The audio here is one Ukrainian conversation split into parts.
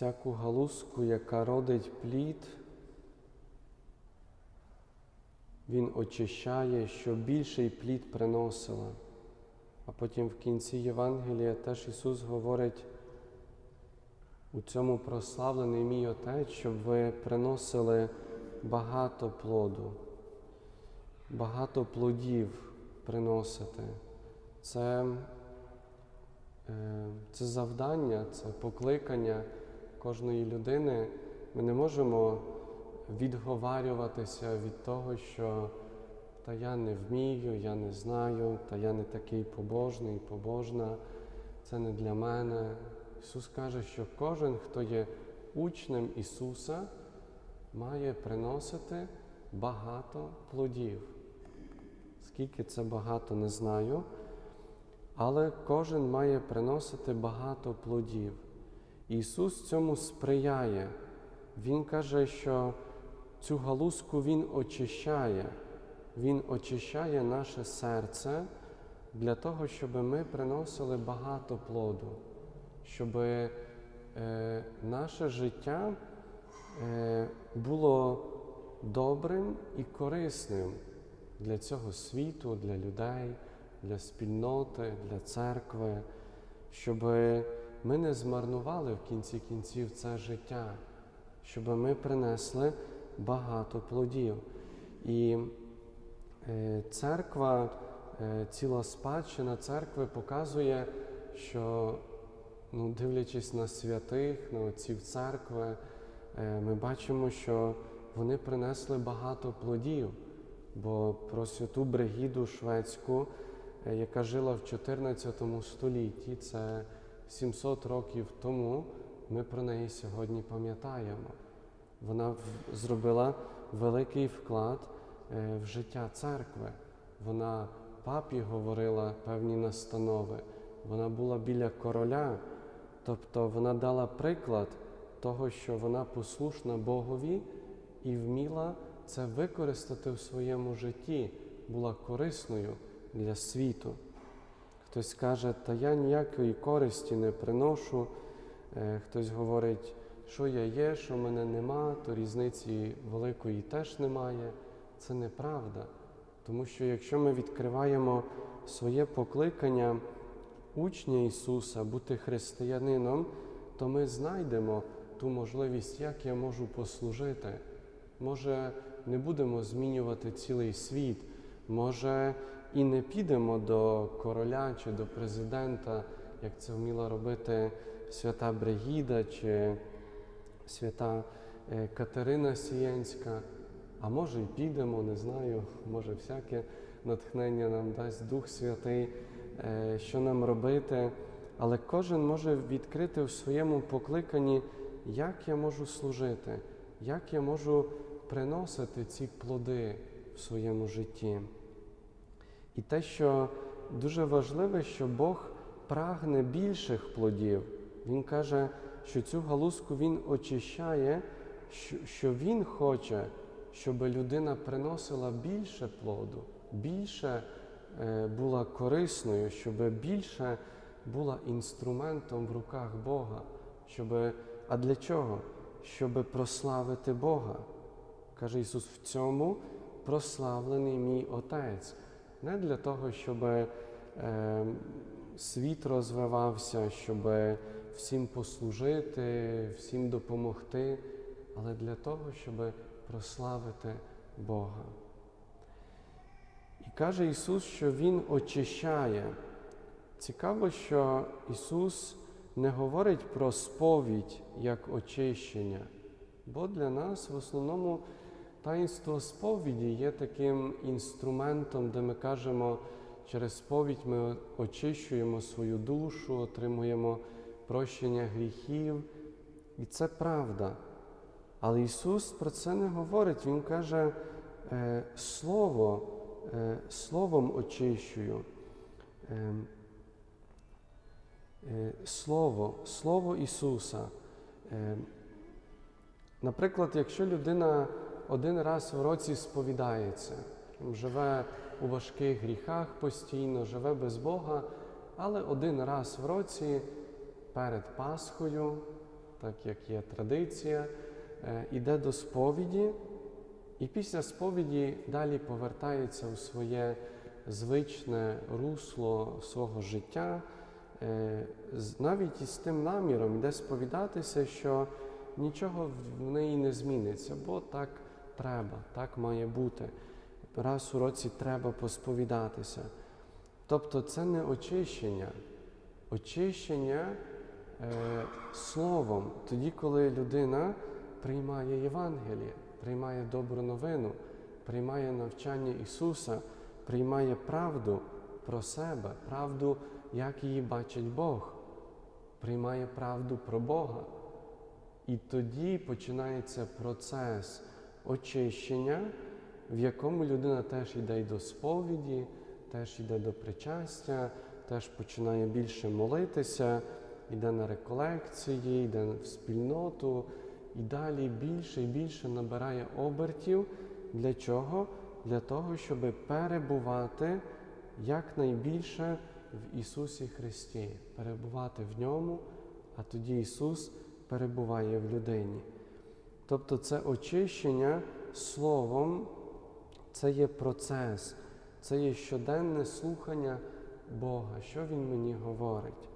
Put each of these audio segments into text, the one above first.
всяку галузку, яка родить плід, Він очищає, щоб більший плід приносила. А потім в кінці Євангелія теж Ісус говорить, у цьому прославлений мій Отець, щоб ви приносили багато плоду, багато плодів приносити. Це, е, це завдання, це покликання кожної людини. Ми не можемо відговарюватися від того, що та я не вмію, я не знаю, та я не такий побожний, побожна, це не для мене. Ісус каже, що кожен, хто є учнем Ісуса, має приносити багато плодів. Скільки це багато, не знаю, але кожен має приносити багато плодів. Ісус цьому сприяє. Він каже, що цю галузку Він очищає. Він очищає наше серце для того, щоб ми приносили багато плоду, щоб е, наше життя е, було добрим і корисним для цього світу, для людей, для спільноти, для церкви, щоб ми не змарнували в кінці кінців це життя, щоб ми принесли багато плодів. І е, церква, е, ціла спадщина церкви показує, що, ну, дивлячись на святих, на отців церкви, е, ми бачимо, що вони принесли багато плодів. Бо про святу Бригіду Шведську, яка жила в 14 столітті, це 700 років тому, ми про неї сьогодні пам'ятаємо. Вона зробила великий вклад е, в життя церкви. Вона папі говорила певні настанови, вона була біля короля, тобто вона дала приклад того, що вона послушна Богові і вміла це використати в своєму житті, була корисною для світу. Хтось каже, та я ніякої користі не приношу. Е, Хтось говорить, що я є, що мене нема, то різниці великої теж немає. Це неправда. Тому що якщо ми відкриваємо своє покликання учня Ісуса бути християнином, то ми знайдемо ту можливість, як я можу послужити. Може, не будемо змінювати цілий світ, може, і не підемо до короля чи до президента, як це вміла робити свята Бригіда чи свята е, Катерина Сієнська. А може, і підемо, не знаю, може, всяке натхнення нам дасть Дух Святий, е, що нам робити. Але кожен може відкрити в своєму покликанні, як я можу служити, як я можу приносити ці плоди в своєму житті. І те, що дуже важливе, що Бог прагне більших плодів. Він каже, що цю галузку Він очищає, що, Він хоче, щоб людина приносила більше плоду, більше е, була корисною, щоб більше була інструментом в руках Бога. Щоб, а для чого? Щоб прославити Бога. Каже Ісус, в цьому прославлений мій Отець. Не для того, щоб е, світ розвивався, щоб всім послужити, всім допомогти, але для того, щоб прославити Бога. І каже Ісус, що Він очищає. Цікаво, що Ісус не говорить про сповідь як очищення, бо для нас в основному таїнство сповіді є таким інструментом, де ми кажемо, через сповідь ми очищуємо свою душу, отримуємо прощення гріхів. І це правда. Але Ісус про це не говорить. Він каже, е, Слово, е, Словом очищую. Е, Слово, Слово Ісуса. Наприклад, якщо людина один раз в році сповідається, живе у важких гріхах постійно, живе без Бога, але один раз в році перед Пасхою так як є традиція, е, іде до сповіді, і після сповіді далі повертається у своє звичне русло свого життя, е, навіть із тим наміром йде сповідатися, що нічого в неї не зміниться, бо так треба, так має бути. Раз у році треба посповідатися. Тобто це не очищення, очищення е, словом, тоді, коли людина приймає Євангеліє, приймає добру новину, приймає навчання Ісуса, приймає правду про себе, правду, як її бачить Бог, приймає правду про Бога. І тоді починається процес очищення, в якому людина теж йде до сповіді, теж йде до причастя, теж починає більше молитися, йде на реколекції, йде в спільноту, і далі більше і більше набирає обертів. Для чого? Для того, щоб перебувати якнайбільше в Ісусі Христі, перебувати в ньому, а тоді Ісус перебуває в людині. Тобто це очищення словом, це є процес, це є щоденне слухання Бога, що Він мені говорить.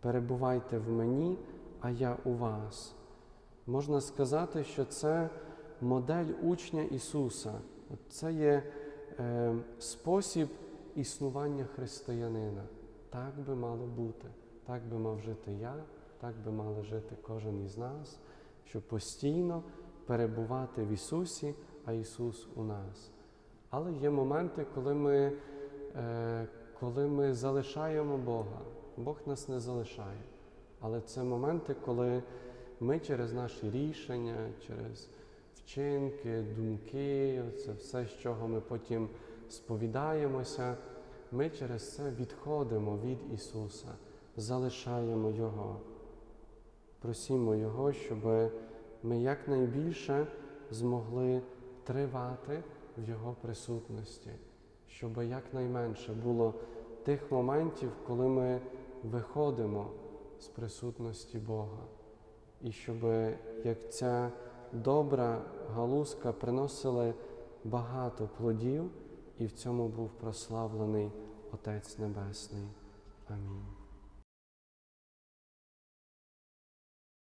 Перебувайте в мені, а я у вас. Можна сказати, що це модель учня Ісуса. Це є е, спосіб існування християнина. Так би мало бути, так би мав жити я, так би мали жити кожен із нас, щоб постійно перебувати в Ісусі, а Ісус у нас. Але є моменти, коли ми, е, коли ми залишаємо Бога. Бог нас не залишає. Але це моменти, коли ми через наші рішення, через вчинки, думки, це все, з чого ми потім сповідаємося, ми через це відходимо від Ісуса, залишаємо Його. Просімо Його, щоб ми якнайбільше змогли тривати в Його присутності, щоб якнайменше було тих моментів, коли ми виходимо з присутності Бога. І щоб як ця добра галузка приносила багато плодів, і в цьому був прославлений Отець Небесний. Амінь.